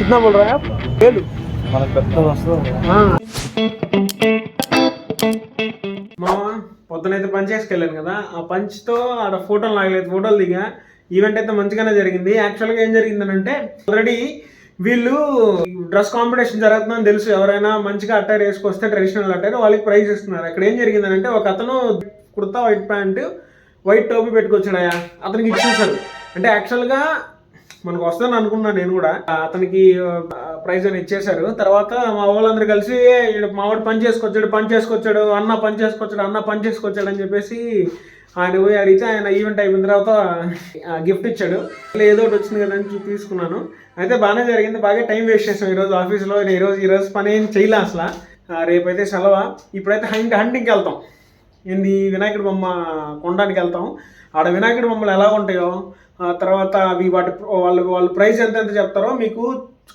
कितना बोल रहा है आप వేలు మనకు పెద్ద వస్తుంది మామ పొద్దునైతే పంచ్ చేసుకెళ్ళాను కదా ఆ పంచ్తో ఆడ ఫోటోలు నాగలేదు ఫోటోలు దిగా ఈవెంట్ అయితే మంచిగానే జరిగింది యాక్చువల్గా ఏం జరిగిందనంటే ఆల్రెడీ వీళ్ళు డ్రెస్ కాంపిటీషన్ జరుగుతుందని తెలుసు ఎవరైనా మంచిగా అట్టైర్ వేసుకొస్తే ట్రెడిషనల్ అట్టైర్ వాళ్ళకి ప్రైజ్ ఇస్తున్నారు అక్కడ ఏం జరిగిందనంటే ఒక అతను కుర్తా వైట్ ప్యాంట్ వైట్ టోపీ పెట్టుకొచ్చాడయా అతనికి ఇచ్చేసారు అంటే యాక్చువల్గా మనకు వస్తుందని అనుకున్నాను నేను కూడా. అతనికి ప్రైజ్ అని ఇచ్చేశారు. తర్వాత మా వాళ్ళందరూ కలిసి మావాడు పని చేసుకొచ్చాడు పని చేసుకొచ్చాడు అన్న పని చేసుకొచ్చాడు అన్న పని చేసుకొచ్చాడు అని చెప్పేసి ఆయన పోయి అడిగితే ఆయన ఈవెంట్ అయిపోయిన తర్వాత గిఫ్ట్ ఇచ్చాడు. ఏదో ఒకటి వచ్చింది కదా అని తీసుకున్నాను. అయితే బాగానే జరిగింది. బాగా టైం వేస్ట్ చేసాం ఈరోజు ఆఫీస్లో. నేను ఈరోజు ఈరోజు పని ఏం చేయలే అసలు. రేపైతే సెలవా. ఇప్పుడైతే హంట్ హంటింగ్కి వెళ్తాం. ఏంది వినాయకుడి బొమ్మ కొనడానికి వెళ్తాం. ఆడ వినాయకుడి బొమ్మలు ఎలా ఉంటాయో ఆ తర్వాత అవి వాటి వాళ్ళు వాళ్ళు ప్రైస్ ఎంత ఎంత చెప్తారో మీకు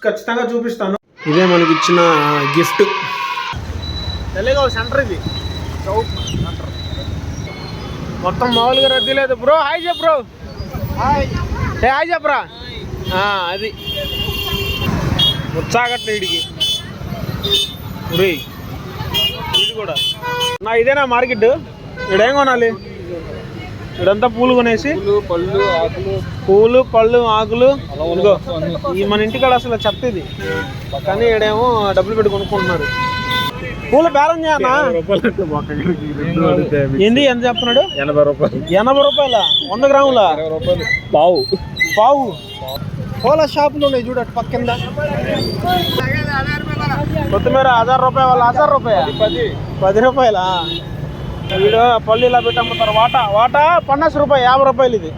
ఖచ్చితంగా చూపిస్తాను. ఇదే మనకి ఇచ్చిన గిఫ్ట్. తెలంగాణ సెంటర్ ఇది. చౌక్ సెంటర్. మొత్తం మామూలుగా రద్దీ లేదు. బ్రో హాయ్ చెప్ బ్రో. హాయ్. ఏ హాయ్ చెప్పరా? ఆ, అది. ఉత్సాగట్లే ఇడికి. ఇది కూడా. నా ఇదేనా మార్కెట్? ఇడేం కొనాలి? ఇడంతా పూలు కొనేసి? పళ్ళు ఆకులు. పూలు పళ్ళు ఆకులు. ఇదిగో ఈ మన ఇంటికాడ అసలు చెత్త ఇది. కానీ ఈడేమో డబ్బులు పెట్టి కొనుక్కుంటున్నారు. పూల బేరం చేయనా? ఏంది ఎంత చెప్తున్నాడు? ఎనభై రూపాయలు. ఎనభై రూపాయల? వంద గ్రాముల? పావు. పావు. పూల షాపులు ఉన్నాయి చూడు పక్కింద. కొత్తిమీర హజార్ రూపాయలు వాళ్ళ హజార్ రూపాయ? పది. పది రూపాయలా? వీడు పళ్ళు ఇలా పెట్టి అమ్ముతారు. వాటా వాటా పన్నాస్ రూపాయలు యాభై రూపాయలు ఇది.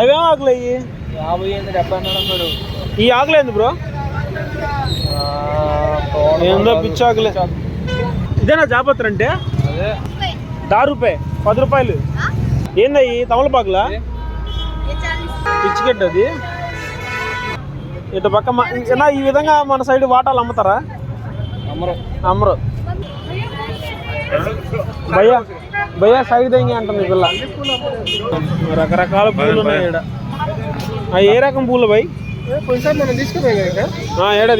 అవేం ఆకులు అయ్యి యాభై డెబ్బై అన్నాడు ఈ ఆకులేంది బ్రో? ఏందో పిచ్చి ఆకులే. ఇదేనా జాపత్రి అంటే? అదే. దా రూపాయి పది రూపాయలు. ఏందయ్యి? తమలపాకులా పిచ్చికెట్ అది. ఇటు పక్క ఈ విధంగా మన సైడ్ వాటాలు అమ్ముతారా? అమ్మరం అమ్మరు భయ్యా భయ్యా సైడ్ దెంగి అంటుంది పిల్ల. రకరకాల పూలు ఉన్నాయి ఈడ. ఆ, ఏ రకం పూలు భయ్? కొంచెం మనం తీసుకుపోయి ఆ, ఏడా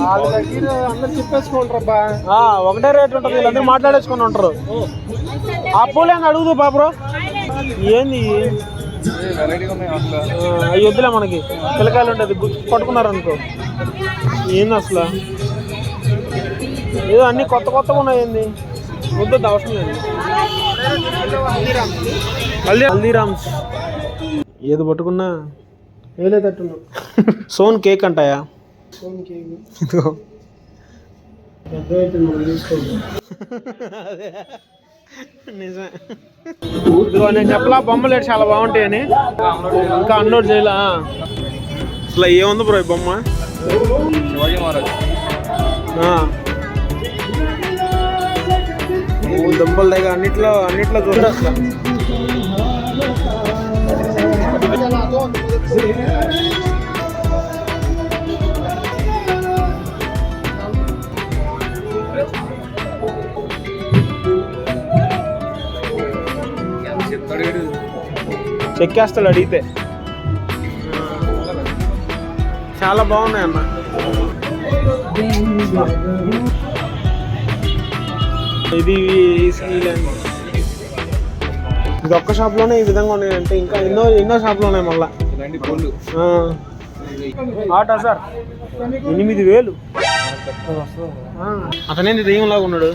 వాళ్ళ దగ్గర అందరు చెప్పేసుకుంటారబ్బా ఆ, ఒకటే రేట్ ఉంటుంది వీళ్ళందరూ మాట్లాడేసుకొని ఉంటారు. ఆ పూలేని అడుగుదు బాబ్రో ఏంది? అవి వద్దులే మనకి. పిల్లకాయలు ఉంటుంది పట్టుకున్నారు అనుకో ఏంది అసలు? ఏదో అన్ని కొత్త కొత్తగా ఉన్నాయి ఏంది వద్దు అవసరం లేదు. హల్దీ హల్దీరామ్స్. ఏది పట్టుకున్నా? వేలేదట్టున్నా సోన్ కేక్ అంటాయా? ఇదిగో. నిజమే. నేను చెప్పలా బొమ్మలు ఏంటి చాలా బాగుంటాయని. ఇంకా అన్లోడ్ చేయలా? అసలు ఏముంది బ్రో ఈ బొమ్మ? దెబ్బల దగ్గర అన్నిట్లో అన్నిట్లో చూడ. చెక్కేస్తాడు అడిగితే. చాలా బాగున్నాయి అన్న ఇది ఇది ఒక్క షాప్లోనే ఈ విధంగా ఉన్నాయంటే ఇంకా ఎన్నో ఎన్నో షాప్లు ఉన్నాయి మళ్ళా. ఆటా సార్. ఎనిమిది వేలు. ఆ. అతనేంది దెయ్యంలాగా ఉన్నాడు?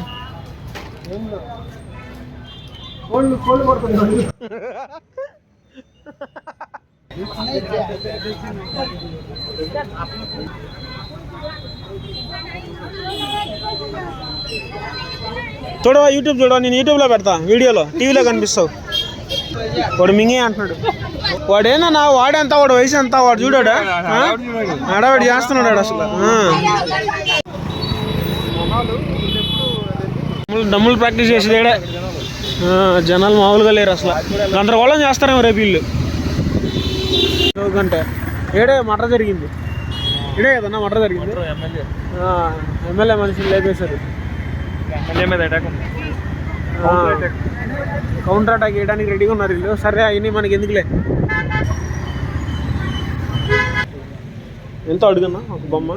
చూడవా యూట్యూబ్ చూడవా? నేను యూట్యూబ్లో పెడతా వీడియోలో టీవీలో కనిపిస్తావు. వాడు మింగే అంటున్నాడు. వాడేనా వాడేంత వాడు వయసు ఎంత వాడు చూడాడా? ఆడవాడు చేస్తున్నాడు అసలు. డమ్ములు- ప్రాక్టీస్ చేసేది ఏడే ఆ, జనాలు మామూలుగా లేరు అసలు. గందరగోళం చేస్తారేమో రేపు వీళ్ళు. గంట ఏడే మటర్ జరిగింది. ఇడే కదన్నా మటర్ జరిగింది? ఎమ్మెల్యే. మనుషులు లేపేశారు. ఎమ్మెల్యే మీద అటాక్ ఉంది. ఆ, కౌంటర్ అటాక్ చేయడానికి రెడీగా ఉన్నారు వీళ్ళు. సరే అవన్నీ మనకి ఎందుకులే? ఎంత అడుగున్నా ఒక బొమ్మ?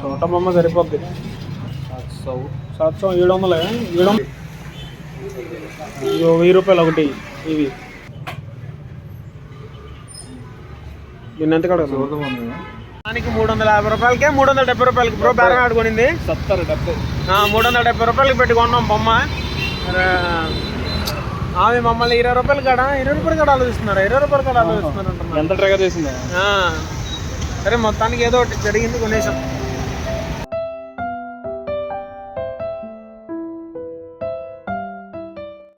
చోట బొమ్మ సరిపోద్ది. సాత్ సో. ఏడు వందలే? ఏడు వందలు వెయ్యి రూపాయలు ఒకటి. ఇవి. దీన్ని ఎంత కడగదు దానికి మూడు వందల యాభై రూపాయలకే మూడు వందల డెబ్బై రూపాయలకి బ్రో బేరం ఆడుకునింది సత్తరు డెబ్బై. మూడు వందల డెబ్బై రూపాయలకి పెట్టి కొన్నాం బొమ్మ. ఆమె మమ్మల్ని ఇరవై రూపాయలు కాడ ఇరవై రూపాయలు కాడ ఆలోచిస్తున్నారు? ఇరవై రూపాయలు కాడ ఆలోచిస్తున్నారు ఎంత ట్రగర్ చేసిందా? సరే మొత్తానికి ఏదో ఒకటి జరిగింది కొనేసాం.